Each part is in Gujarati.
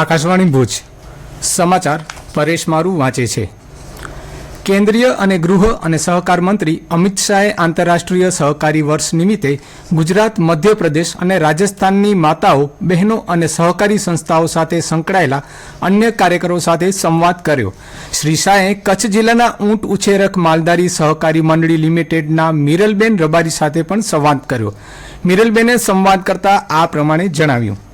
આકાશવાણી ભુજ. સમાચાર પરેશ મારું વાંચે છે. કેન્દ્રીય અને ગૃહ અને સહકાર મંત્રી અમિત શાહે આંતરરાષ્ટ્રીય સહકારી વર્ષ નિમિત્તે ગુજરાત, મધ્યપ્રદેશ અને રાજસ્થાનની માતાઓ, બહેનો અને સહકારી સંસ્થાઓ સાથે સંકળાયેલા અન્ય કાર્યકરો સાથે સંવાદ કર્યો. શ્રી શાહે કચ્છ જિલ્લાના ઊંટ ઉછેરક માલદારી સહકારી મંડળી લિમિટેડના મિરલબેન રબારી સાથે પણ સંવાદ કર્યો. મિરલબેને સંવાદ કરતા આ પ્રમાણે જણાવ્યું.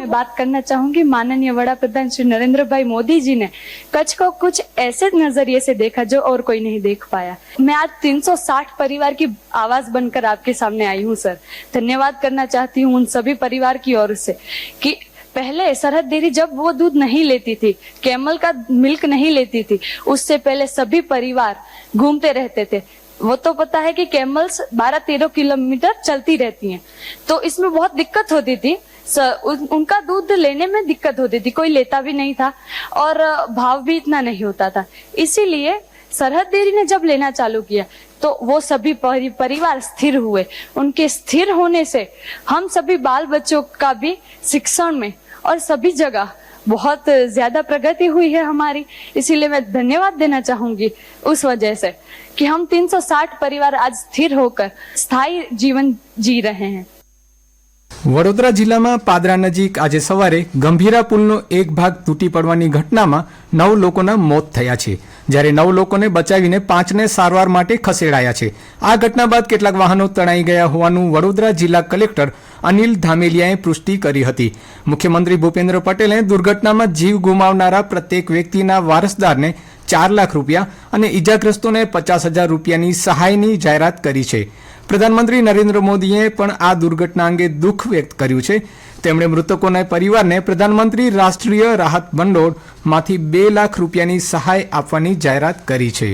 मैं बात करना चाहूँगी माननीय वड़ा प्रधान श्री नरेंद्र भाई मोदी जी ने। कच्छ को कुछ ऐसे नज़रिए से देखा जो और कोई नहीं देख पाया। मैं आज 360 परिवार की आवाज़ बनकर आपके सामने आई हूँ, सर। धन्यवाद करना चाहती हूँ उन सभी परिवार की ओर से कि पहले सरहद डेयरी जब वो दूध नहीं लेती थी, कैमल का मिल्क नहीं लेती थी, उससे पहले सभी परिवार घूमते रहते थे। वो तो पता है कि कैमल्स 12-13 किलोमीटर चलती रहती हैं। तो इसमें बहुत दिक्कत होती थी उन, उनका दूध लेने में दिक्कत होती थी कोई लेता भी नहीं था और भाव भी इतना नहीं होता था। इसीलिए सरहद डेयरी ने जब लेना चालू किया तो वो सभी परि- परिवार स्थिर हुए। उनके स्थिर होने से हम सभी बाल बच्चों का भी शिक्षण में और सभी जगह बहुत ज़्यादा प्रगति हुई है हमारी। इसीलिए मैं धन्यवाद देना चाहूँगी उस वजह से कि हम 360 परिवार आज स्थिर होकर स्थायी जीवन जी रहे हैं। વડોદરા જિલ્લામાં પાદરા નજીક આજે સવારે ગંભીરા પુલનો એક ભાગ તૂટી પડવાની ઘટનામાં નવ લોકોના મોત થયા છે. જ્યારે નવ લોકોને બચાવીને પાંચને સારવાર માટે ખસેડાયા છે. આ ઘટના બાદ કેટલાક વાહનો તણાઈ ગયા હોવાનું વડોદરા જિલ્લા કલેક્ટર અનિલ ધામેલિયાએ પુષ્ટિ કરી હતી. મુખ્યમંત્રી ભૂપેન્દ્ર પટેલે દુર્ઘટનામાં જીવ ગુમાવનારા પ્રત્યેક વ્યક્તિના વારસદારને ચાર લાખ રૂપિયા અને ઈજાગ્રસ્તોને પચાસ હજાર રૂપિયાની સહાયની જાહેરાત કરી છે. પ્રધાનમંત્રી નરેન્દ્ર મોદીએ પણ આ દુર્ઘટના અંગે દુઃખ વ્યક્ત કર્યું છે. તેમણે મૃતકોના પરિવારને પ્રધાનમંત્રી રાષ્ટ્રીય રાહત ભંડોળમાંથી બે લાખ રૂપિયાની સહાય આપવાની જાહેરાત કરી છે.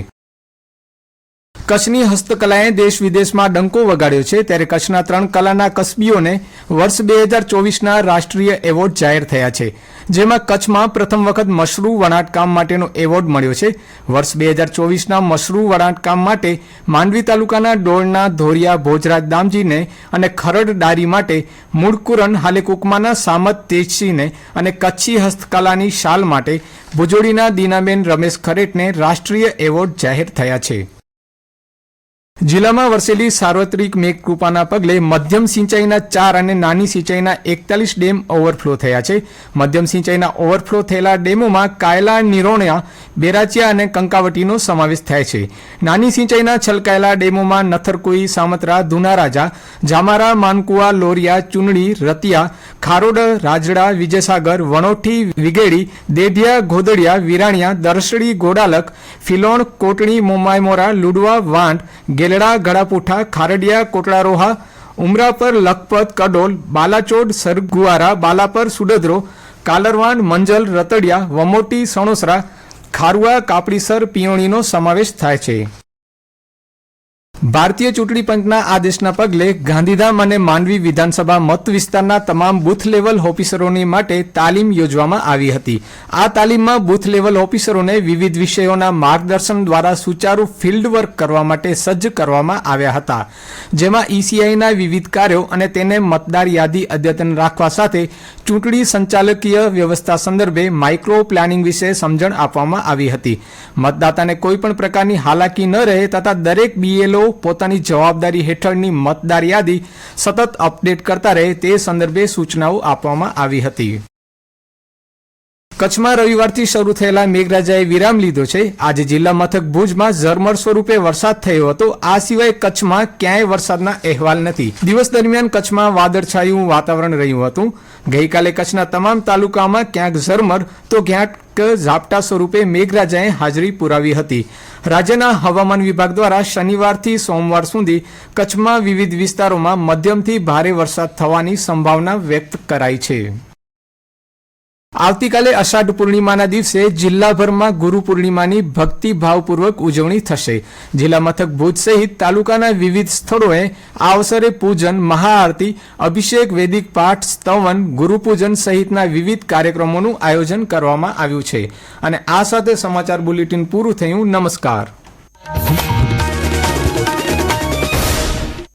કચ્છની હસ્તકલાએ દેશ વિદેશમાં ડંકો વગાડ્યો છે, ત્યારે કચ્છના ત્રણ કલાના કસબીઓને વર્ષ બે હજાર ચોવીસના રાષ્ટ્રીય એવોર્ડ જાહેર થયા છે, જેમાં કચ્છમાં પ્રથમ વખત મશરૂ વણાટકામ માટેનો એવોર્ડ મળ્યો છે. વર્ષ બે હજાર ચોવીસના મશરૂ વણાટકામ માટે માંડવી તાલુકાના ડોળના ધોરિયા ભોજરાજ દામજીને અને ખરડ ડારી માટે મૂળકુરન હાલેકુકમાના સામત તેજસિંહને અને કચ્છી હસ્તકલાની શાલ માટે ભુજોડીના દીનાબેન રમેશ ખરેટને રાષ્ટ્રીય એવોર્ડ જાહેર થયા છે. જિલ્લામાં વરસેલી સાર્વત્રિક મેઘકૃપાના પગલે મધ્યમ સિંચાઈના ચાર અને નાની સિંચાઈના એકતાલીસ ડેમ ઓવરફ્લો થયા છે. મધ્યમ સિંચાઈના ઓવરફ્લો થયેલા ડેમોમાં કાયલા, નિરોણિયા, બેરાચિયા અને કંકાવટીનો સમાવેશ થાય છે. નાની સિંચાઈના છલકાયેલા ડેમોમાં નથરકુઈ, સામત્રા, ધુનારાજા, જામારા, માનકુવા, લોરિયા ચુનડી રતિયા, ખારોડ, રાજડા, વિજયસાગર, વણોઠી, વિગેડી, દેઢિયા ગોદડિયા વિરાણિયા, દરસડી, ગોડાલક, ફિલોણ, કોટણી મોમાયમોરા લુડવા, વાંટ ગેલડા ગળાપુઠા, ખારડિયા, કોટડારોહા ઉમરાપર લખપત, કડોલ, બાલાચોડ, સરગુવારા, બાલાપર, સુડદરો, કાલરવાન, મંજલ, રતડિયા, વમોટી, સણોસરા, ખારુઆ, કાપડીસર, પિયોણીનો સમાવેશ થાય છે. ભારતીય ચૂંટણી પંચના આદેશના પગલે ગાંધીધામ અને માંડવી વિધાનસભા મત વિસ્તારના તમામ બૂથ લેવલ ઓફિસરોની માટે તાલીમ યોજવામાં આવી હતી. આ તાલીમમાં બૂથ લેવલ ઓફિસરોને વિવિધ વિષયોના માર્ગદર્શન દ્વારા સુચારુ ફિલ્ડ વર્ક કરવા માટે સજ્જ કરવામાં આવ્યા હતા. જેમાં ઈસીઆઈના વિવિધ કાર્યો અને તેને મતદાર યાદી અદ્યતન રાખવા સાથે ચૂંટણી સંચાલકીય વ્યવસ્થા સંદર્ભે માઇક્રો પ્લાનિંગ વિશે સમજણ આપવામાં આવી હતી. મતદાતાને કોઈપણ પ્રકારની હાલાકી ન રહે તથા દરેક બીએલઓ પોતાની જવાબદારી હેઠળની મતદાર યાદી સતત અપડેટ કરતા રહે તે સંદર્ભે સૂચનાઓ આપવામાં આવી હતી. કચ્છમાં રવિવારથી શરૂ થયેલા મેઘરાજાએ વિરામ લીધો છે. આજે જિલ્લા મથક ભુજમાં ઝરમર સ્વરૂપે વરસાદ થયો હતો. આ સિવાય કચ્છમાં ક્યાંય વરસાદના અહેવાલ નથી. દિવસ દરમિયાન કચ્છમાં વાદળછાયું વાતાવરણ રહ્યું હતું. ગઈકાલે કચ્છના તમામ તાલુકામાં ક્યાંક ઝરમર તો ક્યાંક ઝાપટા સ્વરૂપે મેઘરાજાએ હાજરી પુરાવી હતી. રાજ્યના હવામાન વિભાગ દ્વારા શનિવારથી સોમવાર સુધી કચ્છમાં વિવિધ વિસ્તારોમાં મધ્યમથી ભારે વરસાદ થવાની સંભાવના વ્યક્ત કરાઈ છે. આવતીકાલે અષાઢ પૂર્ણિમાના દિવસે જિલ્લાભરમાં ગુરુ પૂર્ણિમાની ભક્તિભાવપૂર્વક ઉજવણી થશે. જિલ્લા મથક ભુજ સહિત તાલુકાના વિવિધ સ્થળોએ આ અવસરે પૂજન, મહાઆરતી, અભિષેક, વૈદિક પાઠ, સ્તવન, ગુરુપૂજન સહિતના વિવિધ કાર્યક્રમોનું આયોજન કરવામાં આવ્યું છે. અને આ સાથે સમાચાર બુલેટિન પૂરું થયું. નમસ્કાર.